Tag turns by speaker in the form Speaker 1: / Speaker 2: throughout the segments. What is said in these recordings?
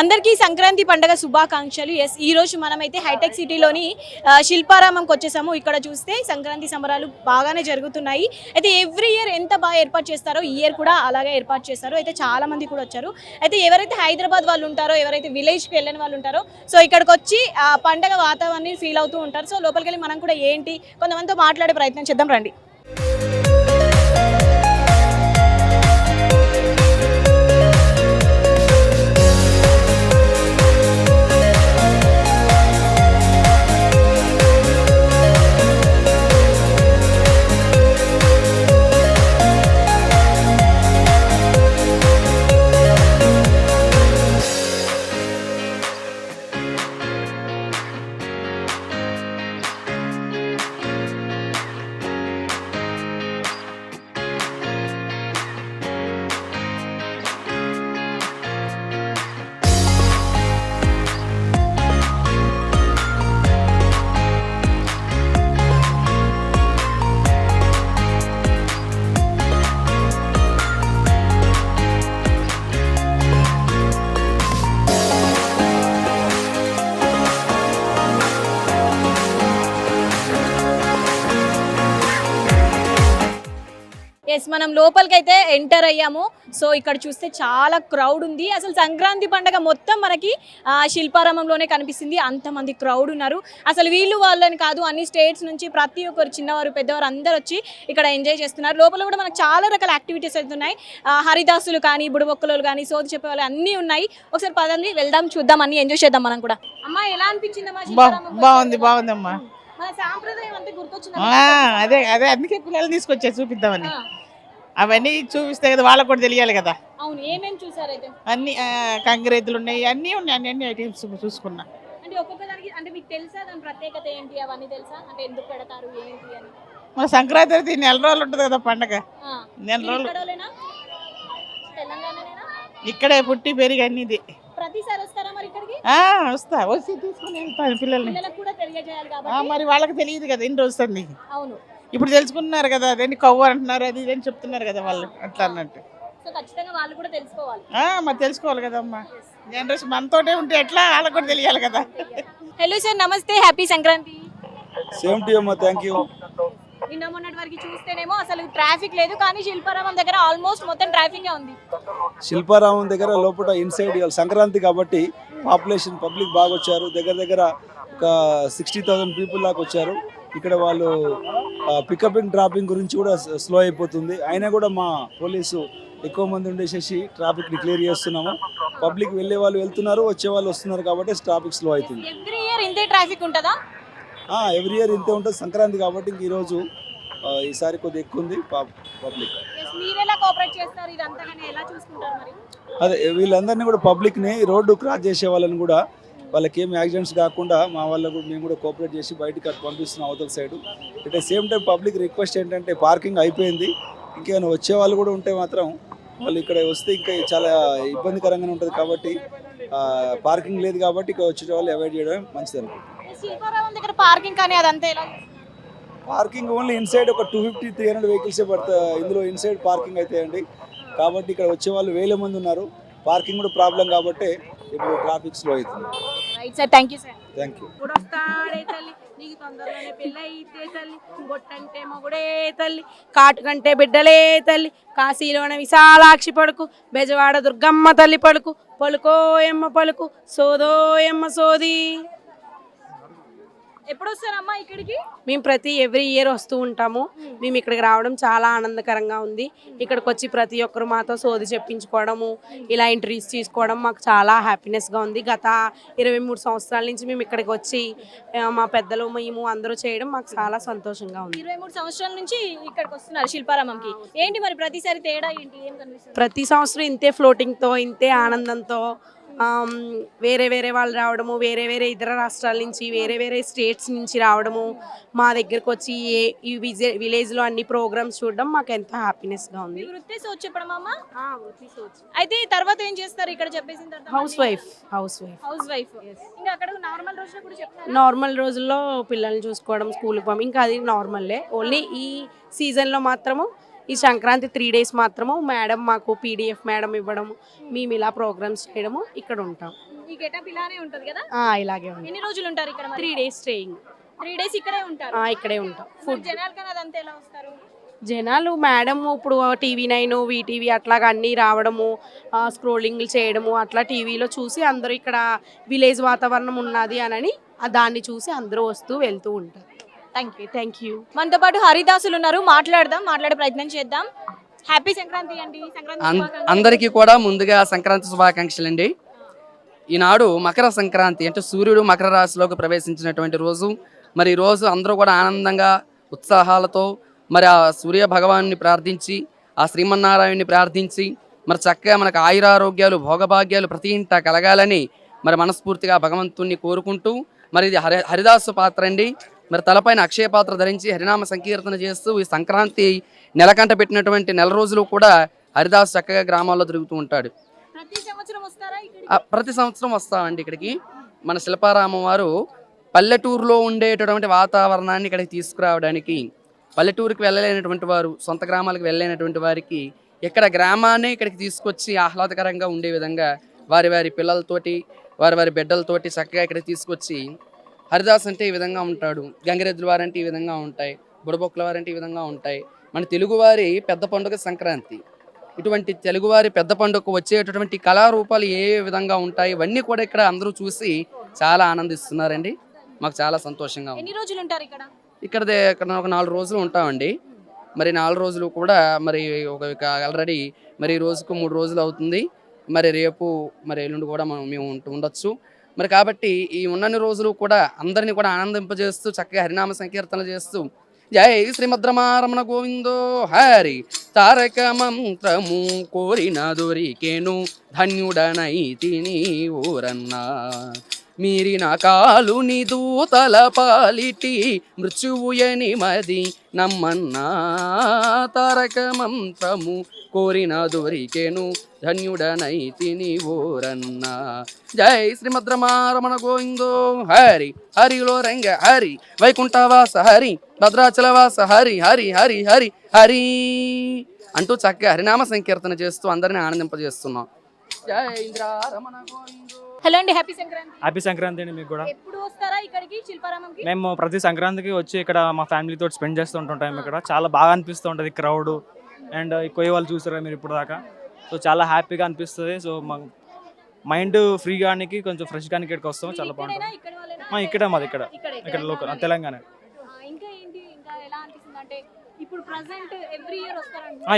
Speaker 1: అందరికీ సంక్రాంతి పండుగ శుభాకాంక్షలు. ఎస్ ఈ రోజు మనమైతే హైటెక్ సిటీలోని శిల్పారామంకి వచ్చేసాము. ఇక్కడ చూస్తే సంక్రాంతి సంబరాలు బాగానే జరుగుతున్నాయి. అయితే ఎవ్రీ ఇయర్ ఎంత బాగా ఏర్పాటు చేస్తారో ఈ ఇయర్ కూడా అలాగే ఏర్పాటు చేస్తారు అయితే చాలా మంది కూడా వచ్చారు. అయితే ఎవరైతే హైదరాబాద్ వాళ్ళు ఉంటారో ఎవరైతే విలేజ్కి వెళ్ళిన వాళ్ళు ఉంటారో సో ఇక్కడికి వచ్చి పండగ వాతావరణాన్ని ఫీల్ అవుతూ ఉంటారు. సో లోపలికి వెళ్ళి మనం కూడా ఏంటి కొంతమందితో మాట్లాడే ప్రయత్నం చేద్దాం రండి. ఎస్ మనం లోపలికి అయితే ఎంటర్ అయ్యాము. సో ఇక్కడ చూస్తే చాలా క్రౌడ్ ఉంది. అసలు సంక్రాంతి పండగ మొత్తం మనకి ఆ, శిల్పారామంలోనే కనిపిస్తుంది. అంతమంది క్రౌడ్ ఉన్నారు. అసలు వీళ్ళు వాళ్ళని కాదు అన్ని స్టేట్స్ నుంచి ప్రతి ఒక్కరు చిన్నవారు పెద్దవారు అందరు వచ్చి ఇక్కడ ఎంజాయ్ చేస్తున్నారు. లోపల కూడా మనకు చాలా రకాల యాక్టివిటీస్ అవుతున్నాయి హరిదాసులు కానీ బుడబొక్కలు కానీ సోది చెప్పే వాళ్ళు అన్నీ ఉన్నాయి. ఒకసారి పదండి వెళ్దాం చూద్దాం అన్ని ఎంజాయ్ చేద్దాం మనం కూడా. అమ్మా ఎలా అనిపించింది అమ్మా
Speaker 2: బా
Speaker 1: శిల్పారామం
Speaker 2: బాగుంది బాగుందమ్మా అదే అదే అందుకే పిల్లలు తీసుకొచ్చా చూపిద్దామని. అవన్నీ చూపిస్తే కదా వాళ్ళకు కూడా తెలియాలి కదా.
Speaker 1: అవును ఏమేమి చూసారైతే?
Speaker 2: అన్ని కంగిరెద్దులు ఉన్నాయి అన్నీ ఉన్నాయి అన్ని అన్ని ఐటమ్స్ చూసుకున్నా.
Speaker 1: అంటే ఒక్కొక్క దానికి అంటే మీకు తెలుసా దాని ప్రత్యేకత ఏంటి? అవన్నీ తెలుసా? అంటే ఎందుకు పెడతారు ఏంటి అని?
Speaker 2: మన సంక్రాంతి అయితే నెల రోజులు ఉంటుంది కదా పండగ. నెల రోజులు. ఇక్కడే పుట్టి పెరిగి అన్నిది.
Speaker 1: ప్రతిసారి వస్తారా మరి ఇక్కడికి?
Speaker 2: ఆ, వస్తా. వచ్చి తీసుకుని వెళ్తాను పిల్లల్ని. మరి వాళ్ళకి తెలియదు కదా ఎన్ని వస్తుంది?
Speaker 1: అవును.
Speaker 2: ఇప్పుడు తెలుసుకున్నారు కదా అదేంటి కవ్వు అంటున్నారు అది ఇది అని చెప్తున్నారు కదా వాళ్ళు అట్లా అన్నట్టు.
Speaker 1: సో ఖచ్చితంగా వాళ్ళు కూడా తెలుసుకోవాలి.
Speaker 2: ఆ, మరి తెలుసుకోవాలి కదమ్మా. జనరేషన్ మనతోటే ఉంటే ఎట్లా వాళ్ళకి కూడా తెలియాలి కదా.
Speaker 1: హలో సార్ నమస్తే హ్యాపీ సంక్రాంతి
Speaker 3: సేమ్ టు అమ్మా థ్యాంక్ యూ
Speaker 1: నిన్న మొన్నటి వరకు చూస్తేనేమో అసలు ట్రాఫిక్ లేదు కానీ శిల్పారామం దగ్గర ఆల్మోస్ట్ మొత్తం ట్రాఫిక్ ఉంది.
Speaker 3: శిల్పారామం దగ్గర లోపల ఇన్సైడ్ ఇవాళ సంక్రాంతి కాబట్టి పాపులేషన్ పబ్లిక్ బాగా వచ్చారు. దగ్గర దగ్గర ఒక సిక్స్టీ థౌసండ్ పీపుల్ దాకా వచ్చారు. ఇక్కడ వాళ్ళు పికప్ అండ్ డ్రాపింగ్ గురించి కూడా స్లో అయిపోతుంది. అయినా కూడా మా పోలీసు ఎక్కువ మంది ఉండేసేసి ట్రాఫిక్ని క్లియర్ చేస్తున్నాము. పబ్లిక్ వెళ్ళే వాళ్ళు వెళ్తున్నారు వచ్చే వాళ్ళు వస్తున్నారు కాబట్టి ట్రాఫిక్ స్లో అవుతుంది.
Speaker 1: ఎవ్రీ ఇయర్ ఇంతే ట్రాఫిక్ ఉంటుందా?
Speaker 3: ఎవ్రీ ఇయర్ ఇంతే ఉంటుంది. సంక్రాంతి కాబట్టి ఇంక ఈరోజు ఈసారి కొద్దిగా ఎక్కువ ఉంది పబ్లిక్ అదే వీళ్ళందరినీ కూడా పబ్లిక్ని రోడ్డు క్రాస్ చేసే వాళ్ళని కూడా వాళ్ళకి ఏం యాక్సిడెంట్స్ కాకుండా మా వాళ్ళకు మేము కూడా కోఆపరేట్ చేసి బయటకు అటు పంపిస్తున్నాం అవతల side. At same time public request ఏంటంటే పార్కింగ్ అయిపోయింది. ఇంకేమైనా వచ్చే వాళ్ళు కూడా ఉంటే మాత్రం వాళ్ళు ఇక్కడ వస్తే ఇంకా చాలా ఇబ్బందికరంగానే ఉంటుంది కాబట్టి పార్కింగ్ లేదు కాబట్టి ఇక్కడ వచ్చే వాళ్ళు అవాయిడ్ చేయడం మంచిది అనుకుంటున్నాం.
Speaker 1: పార్కింగ్ కానీ అదంతా
Speaker 3: పార్కింగ్ ఓన్లీ ఇన్సైడ్ ఒక టూ ఫిఫ్టీ త్రీ హండ్రెడ్ వెహికల్సే పడతా ఇందులో ఇన్సైడ్ పార్కింగ్ అవుతాయండి కాబట్టి ఇక్కడ వచ్చే వాళ్ళు వేల మంది ఉన్నారు. పార్కింగ్ కూడా ప్రాబ్లం కాబట్టి ఇప్పుడు ట్రాఫిక్ స్లో అవుతుంది.
Speaker 1: Right sir thank you sir
Speaker 3: thank you
Speaker 4: వస్తాడే తల్లి నీకు తొందరలోనే పెళ్ళైతే తల్లి బొట్టంటే మొగుడే తల్లి కాటు కంటే బిడ్డలే తల్లి కాశీలోన విశాలాక్షి పడుకు బెజవాడ దుర్గమ్మ తల్లి పలుకు పలుకో ఎమ్మ పలుకు సోదో ఎమ్మ సోది.
Speaker 1: ఎప్పుడు వస్తారమ్మా ఇక్కడికి?
Speaker 4: మేము ప్రతి ఎవ్రీ ఇయర్ వస్తూ ఉంటాము. మేము ఇక్కడికి రావడం చాలా ఆనందకరంగా ఉంది. ఇక్కడికి వచ్చి ప్రతి ఒక్కరు మాతో సోది చెప్పించుకోవడము ఇలా ఇంటర్వ్యూస్ తీసుకోవడం మాకు చాలా హ్యాపీనెస్గా ఉంది. గత ఇరవై మూడు సంవత్సరాల నుంచి మేము ఇక్కడికి వచ్చి మా పెద్దలు మేము అందరూ చేయడం మాకు చాలా సంతోషంగా ఉంది.
Speaker 1: ఇరవై మూడు సంవత్సరాల నుంచి ఇక్కడికి వస్తున్నారు శిల్పారామంకి. ఏంటి మరి ప్రతిసారి తేడా ఏంటి?
Speaker 4: ప్రతి సంవత్సరం ఇంతే ఫ్లోటింగ్తో ఇంతే ఆనందంతో వేరే వేరే వాళ్ళు రావడము వేరే వేరే ఇతర రాష్ట్రాల నుంచి వేరే వేరే స్టేట్స్ నుంచి రావడము మా దగ్గరకు వచ్చి ఏ- ఈ విజే విలేజ్లో అన్ని ప్రోగ్రామ్స్ చూడడం మాకు ఎంతో హ్యాపీనెస్గా ఉంది.
Speaker 1: వృత్తి అయితే తర్వాత ఏం చేస్తారు? ఇక్కడ చెప్పేసిన తర్వాత
Speaker 4: housewife housewife.
Speaker 1: Housewife. ఇంకా అక్కడ నార్మల్ రోజులో కూడా చెప్తారు
Speaker 4: నార్మల్ రోజుల్లో పిల్లల్ని చూసుకోవడం స్కూల్కి పంపి ఇంకా అది నార్మల్లే. ఓన్లీ ఈ సీజన్లో మాత్రము ఈ సంక్రాంతి త్రీ డేస్ మాత్రము మేడం మాకు పీడిఎఫ్ మేడం ఇవ్వడము మేము ఇలా ప్రోగ్రామ్స్ చేయడము ఇక్కడ ఉంటాం.
Speaker 1: ఈ గెటప్ ఇలానే ఉంటది కదా?
Speaker 4: ఆ, ఇలాగే ఉంటాం
Speaker 1: ఎన్ని రోజులు ఉంటారు ఇక్కడ
Speaker 4: three days staying
Speaker 1: three days ఇక్కడే ఉంటారు.
Speaker 4: ఇక్కడే ఉంటాం.
Speaker 1: ఫుడ్ జనాలు కానీ అదంతా ఎలా వస్తారు?
Speaker 4: జనాలు మేడం ఇప్పుడు టీవీ నైన్ వీటీవీ అట్లాగా అన్నీ రావడము స్క్రోలింగ్ చేయడము అట్లా టీవీలో చూసి అందరూ ఇక్కడ విలేజ్ వాతావరణం ఉన్నది అని దాన్ని చూసి అందరూ వస్తూ వెళ్తూ ఉంటారు.
Speaker 1: థ్యాంక్ యూ
Speaker 4: థ్యాంక్ యూ
Speaker 1: మనతో పాటు హరిదాసులు ఉన్నారు. మాట్లాడదాం మాట్లాడే ప్రయత్నం చేద్దాం. హ్యాపీ సంక్రాంతి అండి. సంక్రాంతి.
Speaker 5: అందరికీ కూడా ముందుగా సంక్రాంతి శుభాకాంక్షలు అండి ఈనాడు మకర సంక్రాంతి అంటే సూర్యుడు మకర రాశిలోకి ప్రవేశించినటువంటి రోజు. మరి ఈ రోజు అందరూ కూడా ఆనందంగా ఉత్సాహాలతో మరి ఆ సూర్య భగవాన్ని ప్రార్థించి ఆ శ్రీమన్నారాయణని ప్రార్థించి మరి చక్కగా మనకు ఆయురారోగ్యాలు భోగభాగ్యాలు ప్రతి ఇంట కలగాలని మరి మనస్ఫూర్తిగా భగవంతుణ్ణి కోరుకుంటూ మరి ఇది హరి హరిదాసు పాత్ర అండి. మరి తలపైన అక్షయ పాత్ర ధరించి హరినామ సంకీర్తన చేస్తూ ఈ సంక్రాంతి నెలకంట పెట్టినటువంటి నెల రోజులు కూడా హరిదాసు చక్కగా గ్రామాల్లో తిరుగుతూ ఉంటాడు.
Speaker 1: ప్రతి సంవత్సరం
Speaker 5: వస్తామండి ఇక్కడికి. మన శిల్పారామం వారు పల్లెటూరులో ఉండేటటువంటి వాతావరణాన్ని ఇక్కడికి తీసుకురావడానికి పల్లెటూరుకి వెళ్ళలేనటువంటి వారు సొంత గ్రామాలకు వెళ్ళలేనటువంటి వారికి ఇక్కడ గ్రామాన్ని ఇక్కడికి తీసుకొచ్చి ఆహ్లాదకరంగా ఉండే విధంగా వారి వారి పిల్లలతోటి వారి వారి బిడ్డలతోటి చక్కగా ఇక్కడికి తీసుకొచ్చి హరిదాస్ అంటే ఈ విధంగా ఉంటాడు గంగిరెద్దుల వారంటే ఈ విధంగా ఉంటాయి బుడబొక్కల వారంటే ఈ విధంగా ఉంటాయి. మన తెలుగువారి పెద్ద పండుగ సంక్రాంతి. ఇటువంటి తెలుగువారి పెద్ద పండుగకు వచ్చేటటువంటి కళారూపాలు ఏ విధంగా ఉంటాయి ఇవన్నీ కూడా ఇక్కడ అందరూ చూసి చాలా ఆనందిస్తున్నారండి. మాకు చాలా సంతోషంగా ఉంది.
Speaker 1: ఎన్ని రోజులు ఉంటారు ఇక్కడ?
Speaker 5: ఇక్కడ ఇక్కడ ఒక నాలుగు రోజులు ఉంటామండి. మరి నాలుగు రోజులు కూడా మరి ఒక ఆల్రెడీ మరి ఈ రోజుకు మూడు రోజులు అవుతుంది. మరి రేపు మరి ఎల్లుండి కూడా మనం మేము ఉంటూ ఉండొచ్చు. మరి కాబట్టి ఈ ఉన్నన్ని రోజులు కూడా అందరినీ కూడా ఆనందింపజేస్తూ చక్కగా హరినామ సంకీర్తనలు చేస్తూ జై శ్రీమద్రమారమణ గోవిందో హరి తారక మంత్రము కోరిన దొరికేను ధన్యుడనై తిని ఊరన్నా. మీరిన కాలుని దూతల పాలిటి మృత్యువుయని మది నమ్మన్నా తారక మంత్రము కోరిన దొరికెను ధన్యుడనై ఓరన్నా. జై శ్రీమద్రమారమణ గోవిందో. హరి హరిలో రంగ హరి వైకుంఠవాస హరి భద్రాచలవాస హరి హరి హరి హరి హరి అంటూ చక్కగా హరినామ సంకీర్తన చేస్తూ అందరిని ఆనందింపజేస్తున్నాం. జై ఇంద్రారమణ గోవిందో.
Speaker 1: హలో అండి హ్యాపీ సంక్రాంతి.
Speaker 6: హ్యాపీ సంక్రాంతి అండి మీకు కూడా.
Speaker 1: ఎప్పుడు వస్తారా ఇక్కడికి శిల్పారామంకి?
Speaker 6: మేము ప్రతి సంక్రాంతికి వచ్చి ఇక్కడ మా ఫ్యామిలీతో స్పెండ్ చేస్తూ ఉంటుంటాం ఇక్కడ. చాలా బాగా అనిపిస్తూ ఉంటుంది క్రౌడ్ అండ్ ఎక్కువ వాళ్ళు చూసారా మీరు ఇప్పుడు దాకా? సో చాలా హ్యాపీగా అనిపిస్తుంది. సో మా మైండ్ ఫ్రీ గానికి కొంచెం ఫ్రెష్ గానికి ఇక్కడికి వస్తాం. చాలా? బాగుంటుంది.
Speaker 1: ఇక్కడ
Speaker 6: మాది ఇక్కడ.
Speaker 1: ఇక్కడే,
Speaker 6: local. Telangana.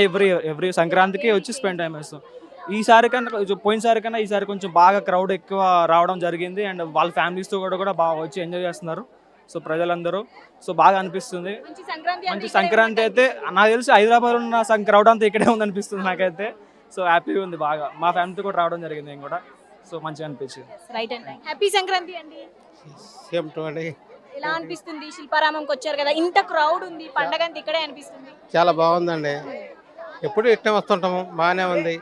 Speaker 1: Every year
Speaker 6: every సంక్రాంతికి వచ్చి స్పెండ్ టైం వేస్తాం ఈసారి కన్నా పోయినసారి కన్నా ఈసారి కొంచెం బాగా క్రౌడ్ ఎక్కువ రావడం జరిగింది అండ్ వాళ్ళ ఫ్యామిలీస్తో కూడా కూడా బాగా వచ్చి ఎంజాయ్ చేస్తున్నారు. సో ప్రజలందరూ సో బాగా అనిపిస్తుంది.
Speaker 1: మంచి సంక్రాంతి
Speaker 6: మంచి సంక్రాంతి అయితే నాకు తెలిసి హైదరాబాద్ ఉన్న సం- క్రౌడ్ అంతా ఇక్కడే ఉంది అనిపిస్తుంది నాకైతే. సో హ్యాపీగా ఉంది బాగా. మా ఫ్యామిలీతో కూడా రావడం జరిగింది నేను కూడా. సో మంచిగా అనిపించింది.
Speaker 1: రైట్ అండి. హ్యాపీ సంక్రాంతి అండి.
Speaker 2: సేమ్ టు అండి.
Speaker 1: ఎలా అనిపిస్తుంది? శిల్పారామంకి వచ్చారు కదా ఇంత క్రౌడ్ ఉంది పండగ అంతా ఇక్కడే అనిపిస్తుంది.
Speaker 7: చాలా బాగుందండి. ఎప్పుడు ఇట్టే వస్తుంటాము బాగానే ఉంది.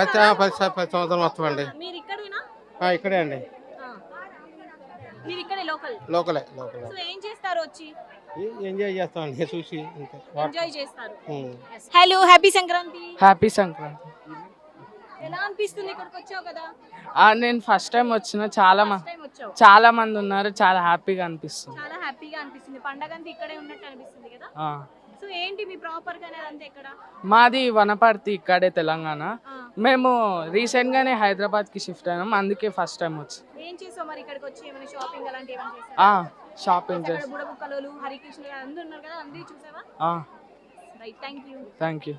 Speaker 7: పది
Speaker 1: వస్తారా?
Speaker 7: పది స- పది సంవత్సరం వస్తామండి
Speaker 1: మీరు ఇక్కడేనా
Speaker 7: ఆ, ఇక్కడే అండి.
Speaker 1: ఆ. మీరు ఇక్కడే లోకల్?
Speaker 7: లోకలే లోకలే.
Speaker 1: సో ఏం చేస్తారు వచ్చి?
Speaker 7: ఏ- ఎంజాయ్ చేస్తామండి చూసి అంతే. వాట్-
Speaker 1: ఎంజాయ్ చేస్తారు.
Speaker 7: ఉమ్.
Speaker 1: Hello happy Sankranti
Speaker 8: happy Sankranti
Speaker 1: ఎలా అనిపిస్తుంది ఇక్కడికి వచ్చావు కదా?
Speaker 8: ఆ, నేను ఫస్ట్ టైం వచ్చిన చాలా మ-
Speaker 1: ఫస్ట్ టైం వచ్చావు.
Speaker 8: చాలా మంది ఉన్నారు చాలా హ్యాపీగా అనిపిస్తుంది.
Speaker 1: చాలా హ్యాపీగా అనిపిస్తుంది. పండగ అంతా ఇక్కడే ఉన్నట్టు అనిపిస్తుంది కదా?
Speaker 8: ఆ.
Speaker 1: సో ఏంటి మీ ప్రాపర్గా అనేది ఎక్కడ
Speaker 8: మాది వనపర్తి ఇక్కడే తెలంగాణ. మేము రీసెంట్ గానే హైదరాబాద్కి షిఫ్ట్ అయినాం అందుకే ఫస్ట్ టైం వచ్చి.
Speaker 1: ఏం చేసావు మరి ఇక్కడికి వచ్చి ఏమైనా షాపింగ్ అలాంటి ఏమైనా చేసావా?
Speaker 8: ఆ, షాపింగ్ చేసి
Speaker 1: బుడబుక్కలు హరికృష్ణ అందరూ ఉన్నారు కదా అందరూ చూసావా? రైట్ థ్యాంక్ యూ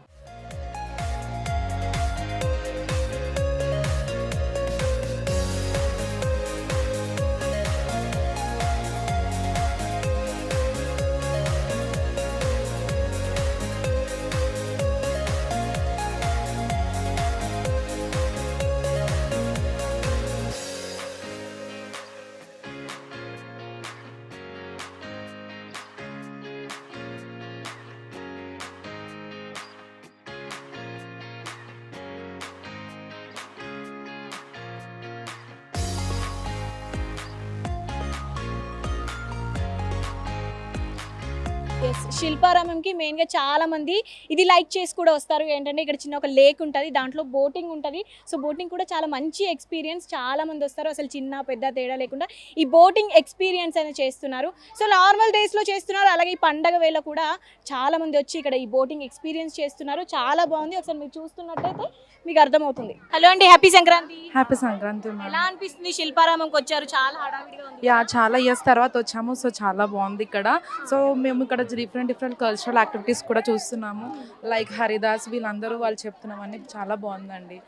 Speaker 1: ఎస్ శిల్పారామంకి మెయిన్గా చాలా మంది ఇది లైక్ చేసి కూడా వస్తారు. ఏంటంటే ఇక్కడ చిన్న ఒక లేక్ ఉంటుంది దాంట్లో బోటింగ్ ఉంటుంది. సో బోటింగ్ కూడా చాలా మంచి ఎక్స్పీరియన్స్ చాలా మంది వస్తారు. అసలు చిన్న పెద్ద తేడా లేకుండా ఈ బోటింగ్ ఎక్స్పీరియన్స్ అనేది చేస్తున్నారు. సో నార్మల్ డేస్లో చేస్తున్నారు. అలాగే ఈ పండగ వేళ కూడా చాలా మంది వచ్చి ఇక్కడ ఈ బోటింగ్ ఎక్స్పీరియన్స్ చేస్తున్నారు. చాలా బాగుంది. ఒకసారి మీరు చూస్తున్నట్టయితే మీకు అర్థమవుతుంది. హలో అండి. హ్యాపీ సంక్రాంతి
Speaker 9: హ్యాపీ సంక్రాంతి
Speaker 1: ఎలా అనిపిస్తుంది శిల్పారామంకి వచ్చారు? చాలా హడావిడిగా ఉంది.
Speaker 9: యా చాలా ఇయర్స్ తర్వాత వచ్చాము. సో చాలా బాగుంది ఇక్కడ. సో మేము ఇక్కడ డిఫరెంట్ డిఫరెంట్ కల్చరల్ యాక్టివిటీస్ కూడా చూస్తున్నాము. లైక్ హరిదాస్ వీళ్ళందరూ వాళ్ళు చెప్తున్నాం అన్ని చాలా బాగుందండి.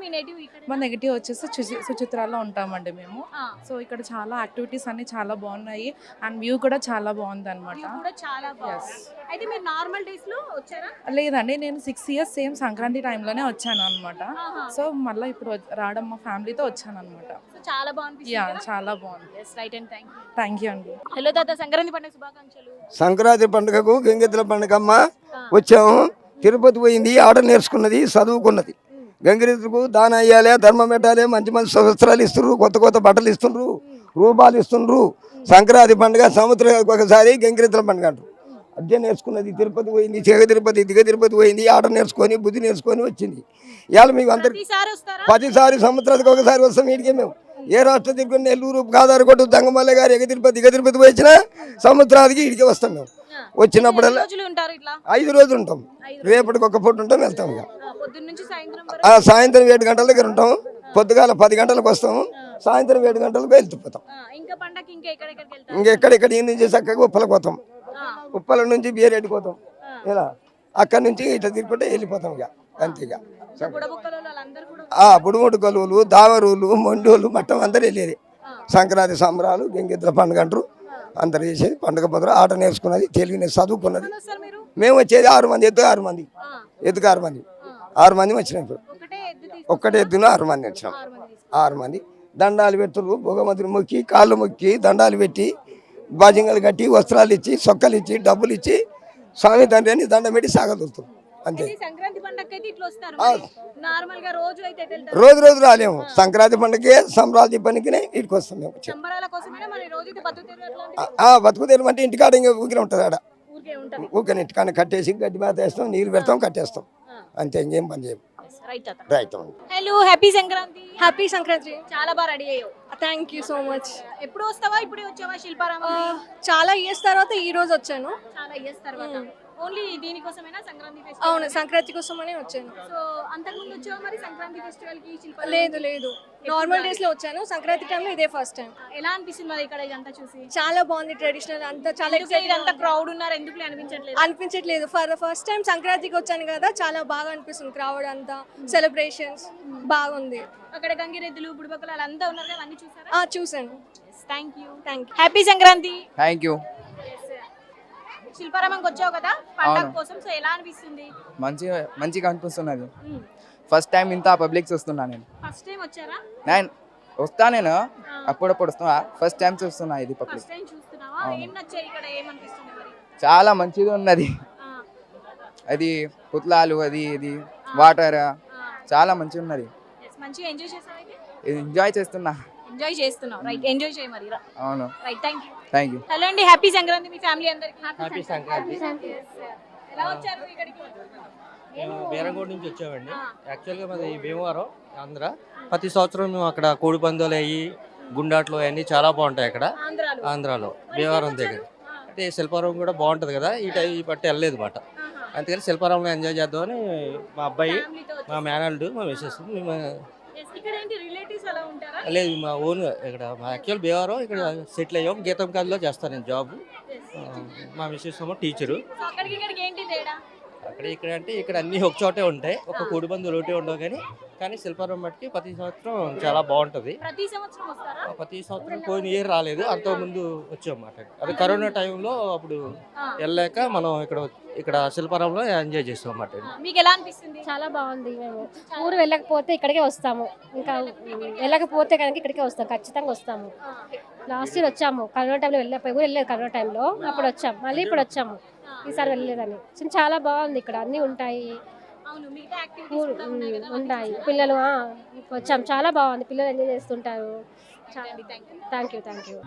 Speaker 1: మీ నేటివ్ ఇక్కడ?
Speaker 9: మా నెగిటివ్ వచ్చేసి చుచి- సుచిత్రాలో ఉంటామండి మేము.
Speaker 1: ఆ,
Speaker 9: సో ఇక్కడ చాలా యాక్టివిటీస్ అన్ని చాలా బాగున్నాయి. అండ్ వ్యూ కూడా చాలా బాగుంది అనమాట
Speaker 1: కూడా చాలా బాగుంది. అయితే మీరు నార్మల్ డేస్లో వచ్చారా?
Speaker 9: లేదండి నేను సిక్స్ ఇయర్స్ సేమ్ సంక్రాంతి టైంలోనే వచ్చాను అనమాట
Speaker 1: ఆహా.
Speaker 9: సో మళ్ళీ ఇప్పుడు వ- రావడం మా ఫ్యామిలీతో వచ్చాను అనమాట
Speaker 1: సో చాలా బాగుంది
Speaker 9: యా చాలా బాగుంది.
Speaker 1: Right and thank you
Speaker 9: thank you అండి.
Speaker 1: హలో తాత సంక్రాంతి పండుగ శుభాకాంక్షలు.
Speaker 10: సంక్రాంతి పండుగకు గంగెద్దుల పండుగమ్మ వచ్చాము. తిరుపతి పోయింది ఆట నేర్చుకున్నది చదువుకున్నది. గంగిరెద్దుకు దాన అయ్యాలి ధర్మం పెట్టాలి మంచి మంచి వస్త్రాలు ఇస్తుండ్రు కొత్త కొత్త బట్టలు ఇస్తుండ్రు రూపాలు ఇస్తుండ్రు. సంక్రాంతి పండుగ సంవత్సరానికి ఒకసారి గంగిరెద్దుల పండుగ అంటారు. అదే నేర్చుకున్నది తిరుపతి పోయింది చెగ తిరుపతి దిగ తిరుపతి పోయింది ఆట నేర్చుకొని బుద్ధి నేర్చుకొని వచ్చింది. ఇవాళ మీకు అందరికి పదిసారి సంవత్సరానికి ఒకసారి వస్తాం వీటికి మేము. ఏ రాష్ట్ర తిరుగుని నెల్లూరు కాదారకొట్టు దంగమల్ల గారు ఎగ తిరుపతి దిగ తిరుపతి వచ్చినా సంవత్సరానికి ఇడికి వస్తాం మేము. వచ్చినప్పుడల్లా ఐదు రోజులు ఉంటాం. రేపటికి ఒక పూట ఉంటాం వెళ్తాం ఇక.
Speaker 1: సాయంత్రం
Speaker 10: ఏడు గంటల దగ్గర ఉంటాం. పొద్దుగాల పది గంటలకు వస్తాము సాయంత్రం ఏడు గంటలకు వెళ్తుపోతాం
Speaker 1: ఆ, ఇంకా పండగకి ఇంకా ఎక్కడెక్కడికి వెళ్తారు?
Speaker 10: ఇంకెక్కడెక్కడ ఈ నుంచి చక్కగా ఉప్పలకు పోతాం. ఉప్పల నుంచి బీరేడికి పోతాం. ఇలా అక్కడి నుంచి ఇట్లా తిరుగుకుంటే వెళ్ళిపోతాం ఇక. అంతే ఇక. బుడుముడు కలువులు దావరులు మొండోలు మొత్తం అందరు వెళ్ళేది. సంక్రాంతి సంబరాలు గంగిద్ర పండుగ అంటారు. అందరు చేసేది పండుగ పొద్దున ఆట నేర్చుకున్నది తెలుగు చదువుకున్నది. మేము వచ్చేది ఆరు మంది ఎద్దు ఆరు మంది. ఎద్దుకు ఆరు మంది. ఆరు మంది వచ్చినాం ఇప్పుడు. ఒక్కటే ఎద్దున ఆరు మంది వచ్చినాం.
Speaker 1: ఆరు మంది
Speaker 10: దండాలు పెడుతురు భోగమంతుని మొక్కి కాళ్ళు మొక్కి దండాలు పెట్టి బాజింగలు కట్టి వస్త్రాలు ఇచ్చి సొక్కలు ఇచ్చి డబ్బులు ఇచ్చి స్వామి తండ్రి అని దండం పెట్టి సాగదురుతారు అంతే.
Speaker 1: సంక్రాంతి పండగకి ఇట్లా వస్తారు
Speaker 10: ఆ.
Speaker 1: నార్మల్గా రోజు అయితే
Speaker 10: రోజు రోజు రాలేము. సంక్రాంతి పండుగకే సంబరాలు పనికినే ఇక్కడికి వస్తాం మేము.
Speaker 1: బతుకు తెరువు
Speaker 10: తెరమంటే ఇంటికాడ ఇంకా ఊరికే ఉంటుంది ఆడ.
Speaker 1: ఊరికే
Speaker 10: ఇంటికాడ కట్టేసి గడ్డి మేత వేస్తాం నీళ్ళు పెడతాం కట్టేస్తాం. అంతే ఇంకేం పని చేయం
Speaker 1: right hello happy Sankranti.
Speaker 11: Happy Sankranti.
Speaker 1: చాలా బాగా రెడీ అయ్యావు.
Speaker 11: థ్యాంక్ యూ సో మచ్
Speaker 1: ఎప్పుడు వస్తావా? ఇప్పుడే వచ్చావా శిల్పారామం
Speaker 11: చాలా ఇయర్స్ తర్వాత ఈ రోజు వచ్చాను.
Speaker 1: చాలా ఇయర్స్ తర్వాత. ఓన్లీ దీనికోసమేనా సంక్రాంతి ఫెస్టివల్
Speaker 11: అవును సంక్రాంతి కోసమనే వచ్చాను.
Speaker 1: సో అంతకుముందు వచ్చావా మరి సంక్రాంతి ఫెస్టివల్కి శిల్ప
Speaker 11: లేదు లేదు. నార్మల్ డేస్లో వచ్చాను. సంక్రాంతి టైంలో ఇదే ఫస్ట్ టైం
Speaker 1: ఎలా అనిపిస్తుంది మరి ఇక్కడ ఇదంతా చూసి?
Speaker 11: చాలా బాగుంది ట్రెడిషనల్ అంతా చాలా
Speaker 1: ఇదంతా. క్రౌడ్ ఉన్నారు? ఎందుకు అనిపించట్లేదు?
Speaker 11: అనిపించట్లేదు. ఫర్ ద ఫస్ట్ టైం సంక్రాంతికి వచ్చాను కదా చాలా బాగా అనిపిస్తుంది క్రౌడ్ అంతా సెలబ్రేషన్స్ బాగుంది.
Speaker 1: అక్కడ గంగిరెద్దులు బుడిబక్కలు వాళ్ళంతా ఉన్నారు కదా అన్ని చూసారా?
Speaker 11: ఆ చూసాను
Speaker 1: thank you
Speaker 11: thank you
Speaker 1: happy Sankranti.
Speaker 5: Thank you
Speaker 1: శిల్పారామంకి వచ్చావు కదా పండగ. కోసం. సో ఎలా అనిపిస్తుంది?
Speaker 5: మంచిగా మంచిగా అనిపిస్తున్నది. ఫస్ట్ టైం ఇంత పబ్లిక్ చూస్తున్నా నేను.
Speaker 1: ఫస్ట్ టైం వచ్చారా?
Speaker 5: నేను వస్తా నేను. అప్పుడప్పుడు వస్తున్నా. ఫస్ట్ టైం చూస్తున్నా ఇది పబ్లిక్
Speaker 1: ఫస్ట్ టైం చూస్తున్నావా?
Speaker 5: అవును.
Speaker 1: ఏం నచ్చాయి ఇక్కడ? ఏమనిపిస్తుంది మరి?
Speaker 5: చాలా మంచిగా ఉన్నది. అది పుత్లాలు అది ఇది వాటర్ చాలా మంచిగా ఉన్నది.
Speaker 1: మంచిగా ఎంజాయ్ అయితే?
Speaker 5: ఎంజాయ్ చేస్తున్నా.
Speaker 1: ఎంజాయ్ చేస్తున్నావు. రైట్ ఎంజాయ్ చేయ మరి
Speaker 5: అవును.
Speaker 1: Right thank you
Speaker 5: thank you
Speaker 1: hello అండి హ్యాపీ సంక్రాంతి మీ ఫ్యామిలీ అందరికి.
Speaker 7: హ్యాపీ సంక్రాంతి.
Speaker 1: ఎలా వచ్చారు ఇక్కడికి?
Speaker 7: మేము బీరంగూడ నుంచి వచ్చామండి. యాక్చువల్గా మాది భీమవరం ఆంధ్ర. ప్రతి సంవత్సరం మేము అక్కడ కోడి పందాలు అయ్యి గుండాట్లు అవన్నీ చాలా బాగుంటాయి అక్కడ.
Speaker 1: ఆంధ్రాలో.
Speaker 7: ఆంధ్రాలో భీమవరం దగ్గర. అంటే శిల్పారావం కూడా బాగుంటుంది కదా ఈ టైం ఈ పట్టి వెళ్ళలేదు మాట. అందుకని శిల్పారావంలో ఎంజాయ్ చేద్దామని మా అబ్బాయి మా మేనల్డ్ మా మిస్సెస్ మేము
Speaker 1: ఇక్కడ ఏంటి రిలేటివ్స్ అలా ఉంటారా
Speaker 7: లేదు మా ఓన్ ఇక్కడ మా యాక్చువల్ భీమవరం ఇక్కడ సెటిల్ అయ్యాం. గీతం కాదులో చేస్తాను నేను జాబ్ మా మిస్సెస్ ఏమో టీచరు
Speaker 1: అక్కడికి
Speaker 7: అక్కడ ఇక్కడ అంటే ఇక్కడ అన్ని ఒక చోటే ఉంటాయి. ఒక కోడి బందులు ఒకటే ఉండవు కానీ కానీ శిల్పారం మట్టికి ప్రతి సంవత్సరం చాలా బాగుంటుంది.
Speaker 1: ప్రతి సంవత్సరం వస్తారా?
Speaker 7: ప్రతి సంవత్సరం పోయిన ఇయర్ రాలేదు. అంత ముందు వచ్చాం అన్నమాట. అది కరోనా టైంలో అప్పుడు. వెళ్ళాక మనం ఇక్కడ ఇక్కడ శిల్పారంలో ఎంజాయ్ చేస్తాం అన్నమాట.
Speaker 1: మీకు ఎలా అనిపిస్తుంది?
Speaker 12: చాలా బాగుంది. మేము ఊరు వెళ్ళకపోతే ఇక్కడికే వస్తాము. ఇంకా వెళ్ళకపోతే కనుక ఇక్కడికే వస్తాం. ఖచ్చితంగా వస్తాము. లాస్ట్ ఇయర్ వచ్చాము. కరోనా టైంలో వెళ్ళిపోయి ఊరు వెళ్ళలేదు కరోనా టైంలో. అప్పుడు వచ్చాం మళ్ళీ ఇప్పుడు వచ్చాము. ఈసారి వెళ్ళలేదని. చాలా బాగుంది ఇక్కడ. అన్నీ ఉంటాయి.
Speaker 1: ఉన్నాయి
Speaker 12: ఉంటాయి. పిల్లలు వచ్చాం. చాలా బాగుంది. పిల్లలు ఎంజాయ్ చేస్తుంటారు. Thank you thank you